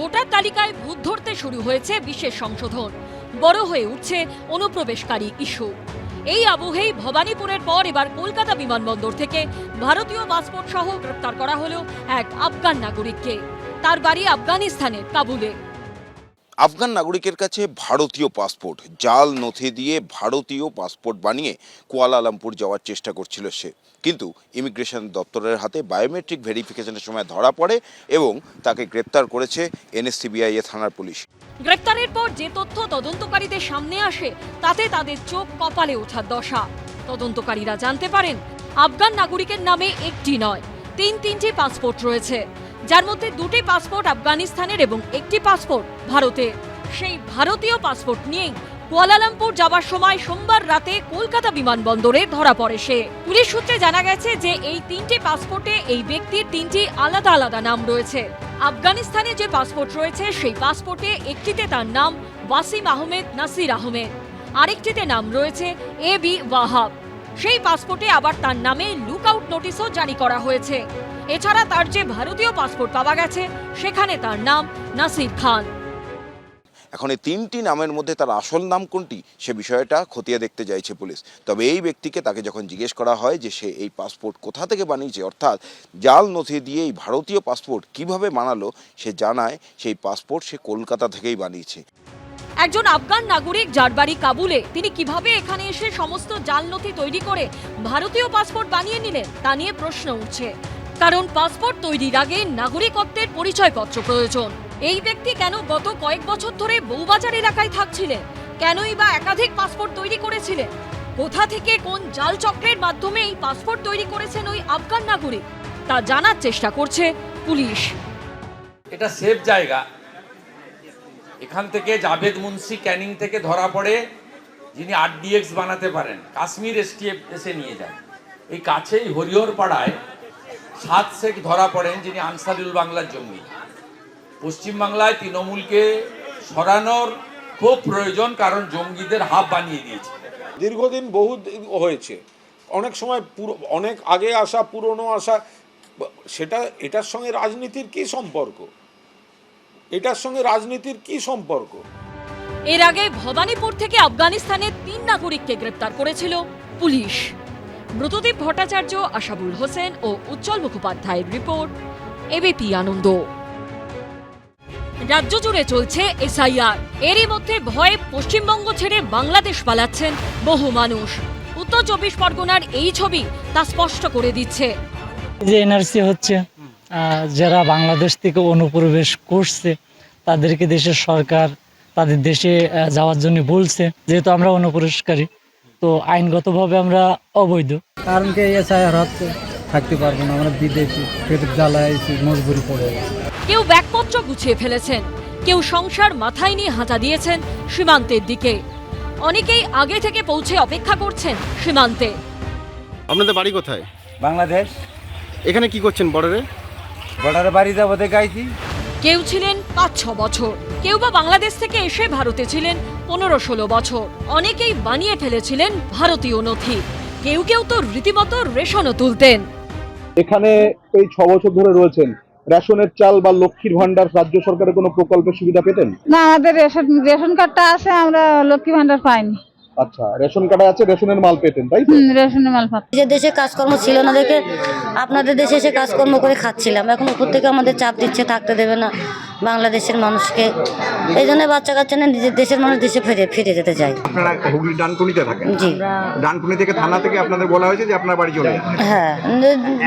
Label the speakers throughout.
Speaker 1: Voter তালিকায় ভূত ধরতে শুরু হয়েছে বিশেষ সংশোধন। বড় হয়ে উঠছে অনুপ্রবেশকারী ইস্যু। এই আবহেই ভবানীপুরের পর এবার কলকাতা বিমানবন্দর থেকে ভারতীয় পাসপোর্ট সহ গ্রেপ্তার করা হলো এক আফগান নাগরিককে। তার বাড়ি আফগানিস্তানের কাবুলে।
Speaker 2: আফগান নাগরিকের কাছে ভারতীয় পাসপোর্ট। জাল নথি দিয়ে ভারতীয় পাসপোর্ট বানিয়ে কুয়ালালামপুর যাওয়ার চেষ্টা করছিল সে। কিন্তু ইমিগ্রেশন দপ্তরের হাতে বায়োমেট্রিক ভেরিফিকেশনের সময় ধরা পড়ে এবং তাকে গ্রেপ্তার করেছে এনএসসিবিআই থানার পুলিশ।
Speaker 1: গ্রেপ্তারের পর যে তথ্য তদন্তকারীদের সামনে আসে, তাতে তাদের চোখ কপালে ওঠার দশা। তদন্তকারীরা জানতে পারেন, আফগান নাগরিকের নামে একটি নয়, তিন তিনটি পাসপোর্ট রয়েছে। যার মধ্যে দুটি পাসপোর্ট আফগানিস্তানের এবং একটি পাসপোর্ট ভারতের সেই ভারতীয় পাসপোর্ট নিয়েই কুয়ালালামপুর যাবার সময় সোমবার রাতে কলকাতা বিমানবন্দরে ধরা পড়ে সে। পুলিশ সূত্রে জানা গেছে যে এই তিনটি পাসপোর্টে এই ব্যক্তির তিনটি আলাদা আলাদা নাম রয়েছে। আফগানিস্তানে যে পাসপোর্ট রয়েছে, সেই পাসপোর্টে একটিতে তার নাম ওয়াসিম আহমেদ নাসির আহমেদ, আরেকটিতে নাম রয়েছে এ বি ওয়াহাব। সেই পাসপোর্টে আবার তার নামে লুকআউট নোটিশও জারি করা হয়েছে। এছাড়া তার যে ভারতীয় পাসপোর্ট পাওয়া গেছে সেখানে তার নাম নাসির খান।
Speaker 2: এখন এই তিনটি নামের মধ্যে তার আসল নাম কোনটি সে বিষয়টা খতিয়ে দেখতে চাইছে পুলিশ। তবে এই ব্যক্তিকে তাকে যখন জিজ্ঞেস করা হয় যে সে এই পাসপোর্ট কোথা থেকে বানিয়েছে অর্থাৎ জাল নথি দিয়ে এই ভারতীয় পাসপোর্ট কীভাবে বানালো সে জানায় সেই পাসপোর্ট সে কলকাতা থেকেই বানিয়েছে।
Speaker 1: একজন আফগান নাগরিক যার বাড়ি কাবুলে তিনি কীভাবে এখানে এসে সমস্ত জাল নথি তৈরি করে ভারতীয় পাসপোর্ট বানিয়ে নিলেন তা নিয়ে প্রশ্ন উঠছে। কারণ পাসপোর্ট তৈরির আগে নাগরিকত্বের পরিচয়পত্র প্রয়োজন। এই ব্যক্তি কেন গত কয়েক বছর ধরে বউবাজার এলাকায় থাকছিলেন? কেনই বা একাধিক পাসপোর্ট তৈরি করেছিলেন? কোথা থেকে কোন জাল চক্রের মাধ্যমে এই পাসপোর্ট তৈরি করেছেন ওই আফগান নাগরিক? তা জানার চেষ্টা করছে পুলিশ।
Speaker 3: এটা সেফ জায়গা। এখান থেকে জাভেদ মুন্সি ক্যানিং থেকে ধরা পড়ে যিনি আরডিএক্স বানাতে পারেন। কাশ্মীর এসটিএফ এসে নিয়ে যান এই কাছেই হরিহর পাড়ায় সাত শেখ ধরা পড়েন যিনি আনসারুল বাংলার জঙ্গি। পশ্চিমবাংলায় তৃণমূলকে সরানোর খুব প্রয়োজন কারণ জঙ্গিদের হাব বানিয়ে দিয়েছে।
Speaker 4: দীর্ঘদিন বহু দিন হয়েছে। অনেক সময় পুরো অনেক আগে আসা পুরনো আসা সেটা এটার সঙ্গে রাজনীতির কি সম্পর্ক? এটার সঙ্গে রাজনীতির কি সম্পর্ক?
Speaker 1: এর আগে ভবানীপুর থেকে আফগানিস্তানের তিন নাগরিককে গ্রেপ্তার করেছিল পুলিশ। মৃতদীপ ভট্টাচার্য, আশাবুল হোসেন ও উজ্জ্বল মুখোপাধ্যায়ের রিপোর্ট, এবিপি আনন্দ। রাজ্য জুড়ে চলছে এসআইআর। এরই মধ্যে ভয়ে পশ্চিমবঙ্গ ছেড়ে বাংলাদেশ পালাচ্ছেন বহু মানুষ। উত্তর চব্বিশ পরগনার এই ছবি তা স্পষ্ট করে দিচ্ছে।
Speaker 5: যে এনআরসি হচ্ছে যারা বাংলাদেশ থেকে অনুপ্রবেশ করছে, তাদেরকে দেশের সরকার, তাদের দেশে যাওয়ার জন্য বলছে, যেহেতু আমরা অনুপ্রবেশকারী তো আইনগতভাবে আমরা অবৈধ।
Speaker 6: কারণ কি হচ্ছে থাকতে পারব না আমরা বিদেশি পেটের জ্বালায় মজবুরি পড়ে
Speaker 1: কেউ ব্যাগপত্র গুছিয়ে ফেলেছেন কেউ সংসার মাথায় নিয়ে হাঁটা দিয়েছেন সীমান্তের দিকে। অনেকেই আগে থেকে পৌঁছে অপেক্ষা করছেন সীমান্তে।
Speaker 7: আপনাদের বাড়ি কোথায়?
Speaker 8: বাংলাদেশ।
Speaker 7: এখানে কি করছেন বর্ডারে?
Speaker 8: বর্ডারে বাড়ি যাব দেখে আইছি
Speaker 1: কেউ ছিলেন পাঁচ ছ বছর। কেউ বা বাংলাদেশ থেকে এসে ভারতে ছিলেন পনেরো ষোলো বছর। অনেকেই বানিয়ে ফেলেছিলেন ভারতীয় নথি। কেউ কেউ তো রীতিমতো রেশনও তুলতেন।
Speaker 9: এখানে এই ছ বছর ধরে রয়েছেন। রেশনের চাল বা লক্ষ্মীর ভান্ডার রাজ্য সরকারের কোনো প্রকল্পের সুবিধা পেতেন?
Speaker 10: না আমাদের রেশন রেশন কার্ডটা আছে আমরা লক্ষ্মী ভান্ডার পাইনি।
Speaker 9: আচ্ছা রেশন কার্ডে আছে রেশনের মাল পেতেন তাই তো?
Speaker 10: হুম, রেশনের মাল পাচ্ছি
Speaker 11: নিজের দেশে কাজকর্ম ছিল না দেখে আপনাদের দেশে এসে কাজকর্ম করে খাচ্ছিলাম। এখন উপর থেকে আমাদের চাপ দিচ্ছে থাকতে দেবে না বাংলাদেশের মানুষকে। এই জন্য বাচ্চা কাচ্চা নিয়ে নিজের দেশের মানুষ দেশে ফিরে ফিরে যেতে চাই
Speaker 7: আপনারা হুগলি ডানকুনিতে থাকেন?
Speaker 11: জি।
Speaker 7: ডানকুনি থেকে থানা থেকে আপনাদের বলা হয়েছে যে আপনার বাড়ি চলে যান?
Speaker 11: হ্যাঁ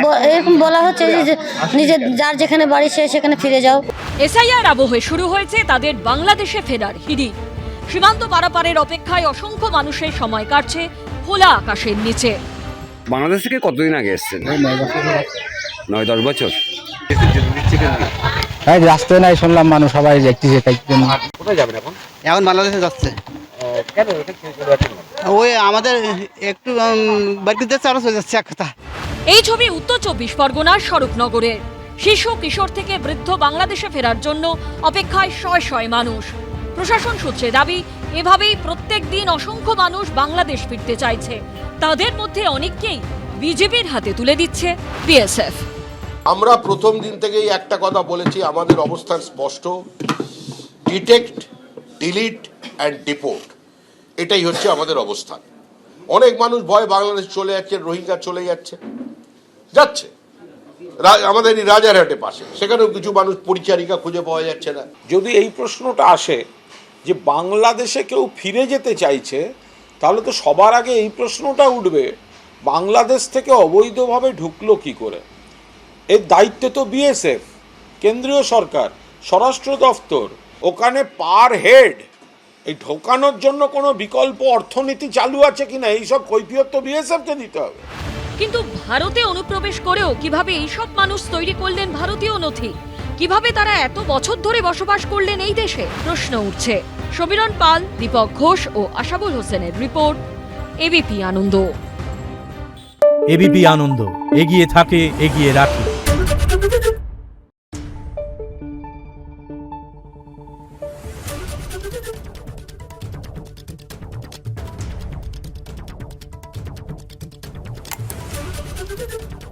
Speaker 11: ব- এরকম বলা হচ্ছে যে যে নিজের যার যেখানে বাড়ি সে সেখানে ফিরে যাও।
Speaker 1: এসআইআর আবহে শুরু হয়েছে তাদের বাংলাদেশে ফেরার হিড়ি সীমান্ত পারাপারের অপেক্ষায় অসংখ্য মানুষের সময় কাটছে খোলা আকাশের নিচে।
Speaker 8: বাংলাদেশ থেকে কতদিন আগে এসছেন? নয় দশ বছর?
Speaker 6: হ্যাঁ রাস্তায় নাই শুনলাম মানুষ সবাই দেখতেছে তাই
Speaker 7: কোথায় যাবেন এখন?
Speaker 6: এখন বাংলাদেশে যাচ্ছে। ওই আমাদের একটু বাড়িতে যাচ্ছে আরও চলে যাচ্ছে এক কথা।
Speaker 1: এই ছবি উত্তর চব্বিশ পরগনার স্বরূপনগরের। শিশু কিশোর থেকে বৃদ্ধ বাংলাদেশে ফেরার জন্য অপেক্ষায় শয় শয় মানুষ। প্রশাসন সূত্রে দাবি এভাবেই প্রত্যেক দিন অসংখ্য মানুষ বাংলাদেশ ফিরতে চাইছে। তাদের মধ্যে অনেককেই বিজেপির হাতে তুলে দিচ্ছে বিএসএফ।
Speaker 12: আমরা প্রথম দিন থেকেই একটা কথা বলেছি আমাদের অবস্থান স্পষ্ট। ডিটেক্ট ডিলিট অ্যান্ড ডিপোর্ট এটাই হচ্ছে আমাদের অবস্থান। অনেক মানুষ ভয় বাংলাদেশ চলে যাচ্ছে রোহিঙ্গা চলে যাচ্ছে যাচ্ছে। আমাদের এই রাজারহাটে পাশে সেখানেও কিছু মানুষ পরিচারিকা খুঁজে পাওয়া যাচ্ছে না।
Speaker 4: যদি এই প্রশ্নটা আসে যে বাংলাদেশে কেউ ফিরে যেতে চাইছে, তাহলে তো সবার আগে এই প্রশ্নটা উঠবে, বাংলাদেশ থেকে অবৈধভাবে ঢুকলো কি করে? এর দায়িত্বে তো বিএসএফ, কেন্দ্রীয় সরকার, স্বরাষ্ট্র দফতর ওখানে পার হেড। এই ঢোকানোর জন্য কোনো বিকল্প অর্থনীতি চালু আছে কিনা? এইসব কৈফিয়ত তো বিএসএফকে দিতে হবে।
Speaker 1: কিন্তু ভারতে অনুপ্রবেশ করেও কীভাবে এইসব মানুষ তৈরি করলেন ভারতীয় নথি? কীভাবে তারা এত বছর ধরে বসবাস করলেন এই দেশে? প্রশ্ন উঠছে। সমীরণ পাল, দীপক ঘোষ ও আশাবুল হোসেনের report, ABP Ananda.
Speaker 13: ABP Ananda, এগিয়ে থাকে, এগিয়ে রাখে। Thank you.